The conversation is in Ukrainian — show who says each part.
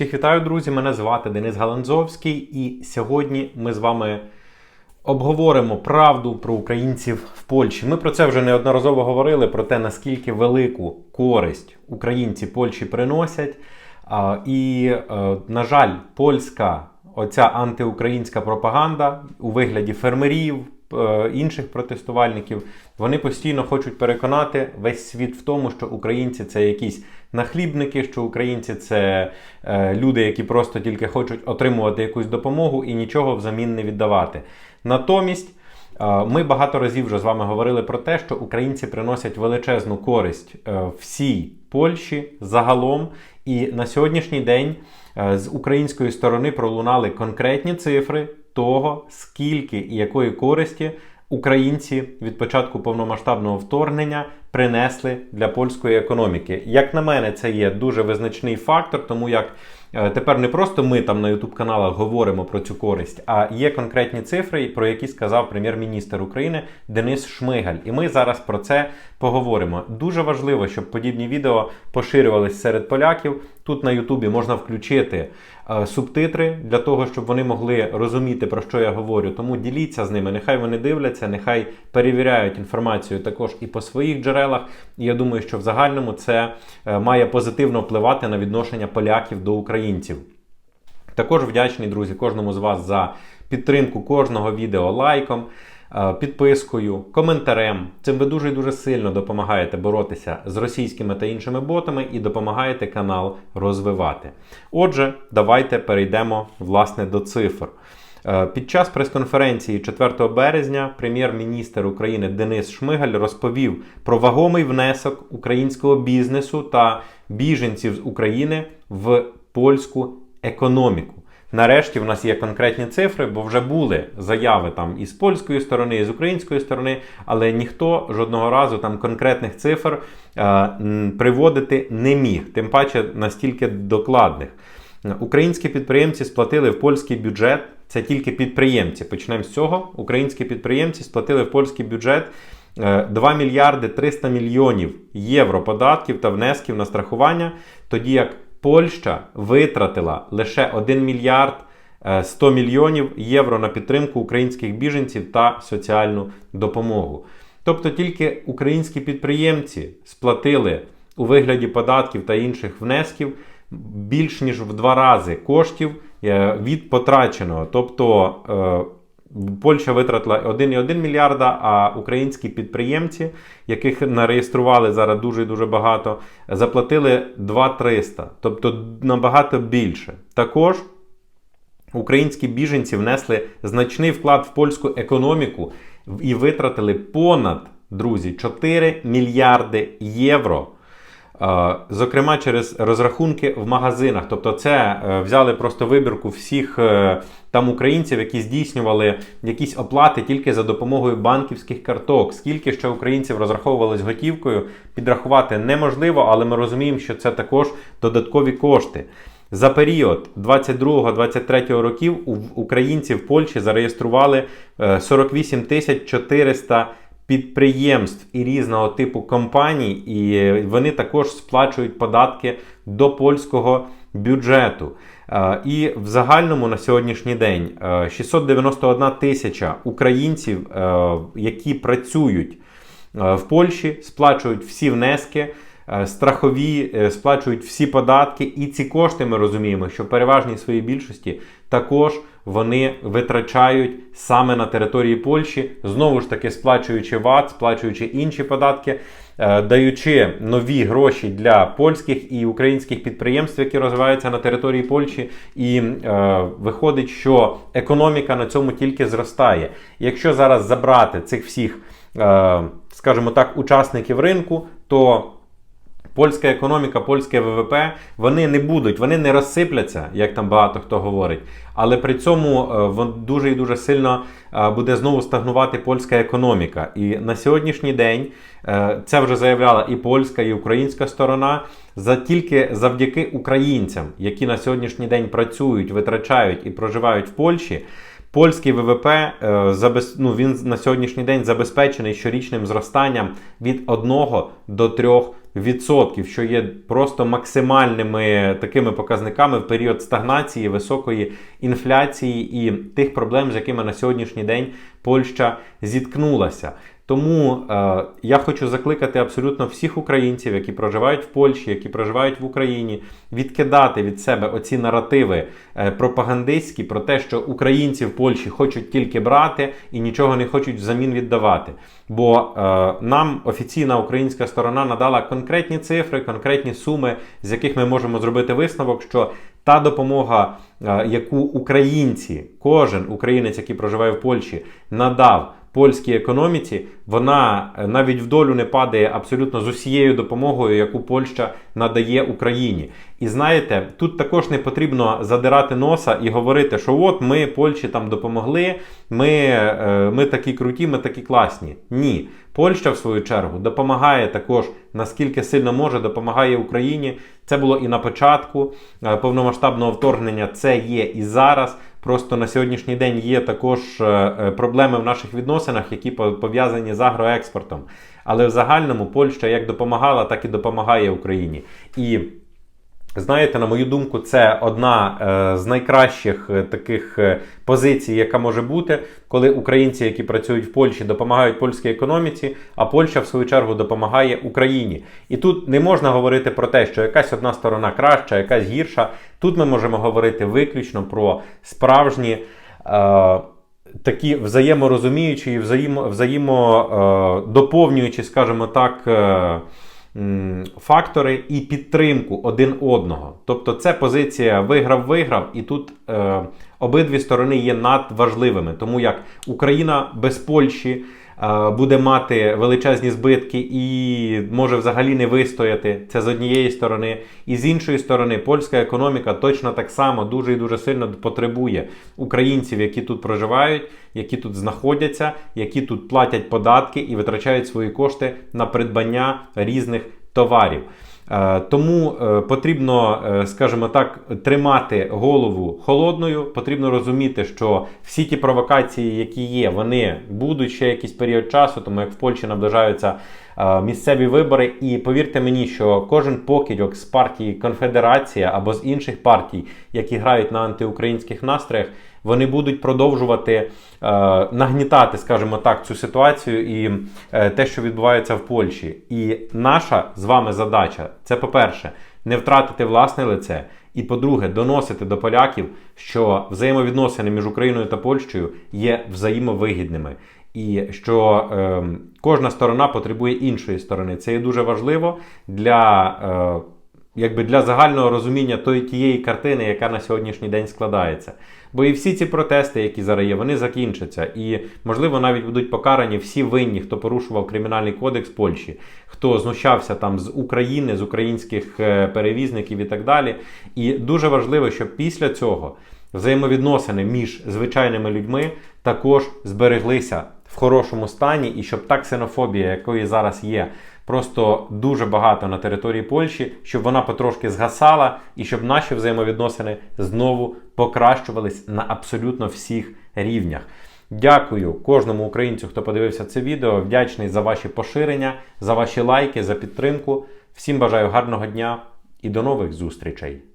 Speaker 1: Всіх вітаю, друзі! Мене звати Денис Галанзовський, і сьогодні ми з вами обговоримо правду про українців в Польщі. Ми про це вже неодноразово говорили, про те, наскільки велику користь українці Польщі приносять. І, е, на жаль, польська оця антиукраїнська пропаганда у вигляді фермерів, інших протестувальників, вони постійно хочуть переконати весь світ в тому, що українці це якісь нахлібники, що українці це е, люди, які просто тільки хочуть отримувати якусь допомогу і нічого взамін не віддавати. Натомість. е, Ми багато разів вже з вами говорили про те, що українці приносять величезну користь е, всій Польщі загалом. І на сьогоднішній день е, з української сторони пролунали конкретні цифри того, скільки і якої користі українці від початку повномасштабного вторгнення принесли для польської економіки. Як на мене, це є дуже визначний фактор, тому як е, тепер не просто ми там на youtube каналах говоримо про цю користь, а є конкретні цифри, про які сказав прем'єр-міністр України Денис Шмигаль. І ми зараз про це поговоримо. Дуже важливо, щоб подібні відео поширювались серед поляків. Тут на Ютубі можна включити субтитри для того, щоб вони могли розуміти, про що я говорю. Тому діліться з ними. Нехай вони дивляться, нехай перевіряють інформацію також і по своїх джерелах. І я думаю, що в загальному це е, має позитивно впливати на відношення поляків до українців. Також вдячний, друзі, кожному з вас за підтримку кожного відео лайком, е, підпискою, коментарем. Цим ви дуже і дуже сильно допомагаєте боротися з російськими та іншими ботами і допомагаєте канал розвивати. Отже, давайте перейдемо власне до цифр. Е, Під час прес-конференції 4 березня прем'єр-міністр України Денис Шмигаль розповів про вагомий внесок українського бізнесу та біженців з України в польську економіку. Нарешті в нас є конкретні цифри, бо вже були заяви там і з польської сторони, і з української сторони, але ніхто жодного разу там конкретних цифр е, приводити не міг, тим паче настільки докладних. Українські підприємці сплатили в польський бюджет. Це тільки підприємці. Почнемо з цього. Українські підприємці сплатили в польський бюджет е, 2 мільярди 300 мільйонів євро податків та внесків на страхування, тоді як Польща витратила лише 1 мільярд е, 100 мільйонів євро на підтримку українських біженців та соціальну допомогу. Тобто тільки українські підприємці сплатили у вигляді податків та інших внесків більш ніж в два рази коштів е, від потраченого. Тобто е, Польща витратила 1,1 мільярда, а українські підприємці, яких нареєстрували зараз дуже дуже багато, заплатили 2,300, тобто набагато більше. Також українські біженці внесли значний вклад в польську економіку і витратили понад, друзі, 4 мільярди євро. Е, Зокрема, через розрахунки в магазинах. Тобто, це е, взяли просто вибірку всіх е, там українців, які здійснювали якісь оплати тільки за допомогою банківських карток. Скільки ще українців розраховували з готівкою, підрахувати неможливо, але ми розуміємо, що це також додаткові кошти. За період 22-23 років українці в Польщі зареєстрували е, 48 тисяч 400 підприємств і різного типу компаній, і вони також сплачують податки до польського бюджету. Е, І в загальному на сьогоднішній день е, 691 тисяча українців, е, які працюють е, в Польщі, сплачують всі внески. е, Страхові е, сплачують всі податки, і ці кошти ми розуміємо, що в переважній своїй більшості також вони витрачають саме на території Польщі, знову ж таки сплачуючи ВАТ, сплачуючи інші податки, е, даючи нові гроші для польських і українських підприємств, які розвиваються на території Польщі, і е, виходить, що економіка на цьому тільки зростає. Якщо зараз забрати цих всіх, е, скажімо так, учасників ринку, то Польська економіка, польське ВВП, вони не будуть, вони не розсипляться, як там багато хто говорить. Але при цьому е, дуже і дуже сильно е, буде знову стагнувати польська економіка. І на сьогоднішній день е, це вже заявляла і польська, і українська сторона. За тільки завдяки українцям, які на сьогоднішній день працюють, витрачають і проживають в Польщі. Польський ВВП е, ну, він на сьогоднішній день забезпечений щорічним зростанням від 1 до 3 відсотків, що є просто максимальними такими показниками в період стагнації, високої інфляції і тих проблем, з якими на сьогоднішній день Польща зіткнулася. Тому е, я хочу закликати абсолютно всіх українців, які проживають в Польщі, які проживають в Україні, відкидати від себе оці наративи е, пропагандистські про те, що українці в Польщі хочуть тільки брати і нічого не хочуть взамін віддавати. Бо е, нам офіційна українська сторона надала конкретні цифри, конкретні суми, з яких ми можемо зробити висновок, що та допомога, е, яку українці, кожен українець, який проживає в Польщі, надав польській економіці, вона е, навіть в долю не падає абсолютно з усією допомогою, яку Польща надає Україні. І знаєте, тут також не потрібно задирати носа і говорити, що от ми Польщі там допомогли, ми, е, ми такі круті, ми такі класні. Ні. Польща, в свою чергу, допомагає також наскільки сильно може, допомагає Україні. Це було і на початку е, повномасштабного вторгнення, це є і зараз. Просто на сьогоднішній день є також е, е, проблеми в наших відносинах, які пов'язані з агроекспортом. Але в загальному Польща як допомагала, так і допомагає Україні. І Знаєте, на мою думку, це одна е, з найкращих е, таких е, позицій, яка може бути, коли українці, які працюють в Польщі, допомагають польській економіці, а Польща, в свою чергу, допомагає Україні. І тут не можна говорити про те, що якась одна сторона краща, якась гірша. Тут ми можемо говорити виключно про справжні. Е, Такі взаєморозуміючі і взаємо, взаємодоповнюючі, скажімо так, е, фактори і підтримку один одного. Тобто це позиція виграв-виграв, і тут е, обидві сторони є надважливими, тому як Україна без Польщі буде мати величезні збитки і може взагалі не вистояти. Це з однієї сторони. І з іншої сторони, польська економіка точно так само дуже і дуже сильно потребує українців, які тут проживають, які тут знаходяться, які тут платять податки і витрачають свої кошти на придбання різних товарів. Е, Тому е, потрібно, е, скажімо так, тримати голову холодною. Потрібно розуміти, що всі ті провокації, які є, вони будуть ще якийсь період часу, тому як в Польщі наближаються місцеві вибори. І повірте мені, що кожен покидьок з партії Конфедерація або з інших партій, які грають на антиукраїнських настроях, вони будуть продовжувати е, нагнітати, скажімо так, цю ситуацію і е, те, що відбувається в Польщі. І наша з вами задача це, по-перше, не втратити власне лице. І по-друге, доносити до поляків, що взаємовідносини між Україною та Польщею є взаємовигідними, і що е, кожна сторона потребує іншої сторони. Це є дуже важливо для. Е, якби для загального розуміння тої тієї картини, яка на сьогоднішній день складається. Бо і всі ці протести, які зараз є, вони закінчаться. І, можливо, навіть будуть покарані всі винні, хто порушував кримінальний кодекс Польщі, хто знущався там з України, з українських е, перевізників і так далі. І дуже важливо, щоб після цього взаємовідносини між звичайними людьми також збереглися в хорошому стані, і щоб та ксенофобія, якої зараз є, просто дуже багато на території Польщі, щоб вона потрошки згасала, і щоб наші взаємовідносини знову покращувались на абсолютно всіх рівнях. Дякую кожному українцю, хто подивився це відео. Вдячний за ваші поширення, за ваші лайки, за підтримку. Всім бажаю гарного дня і до нових зустрічей!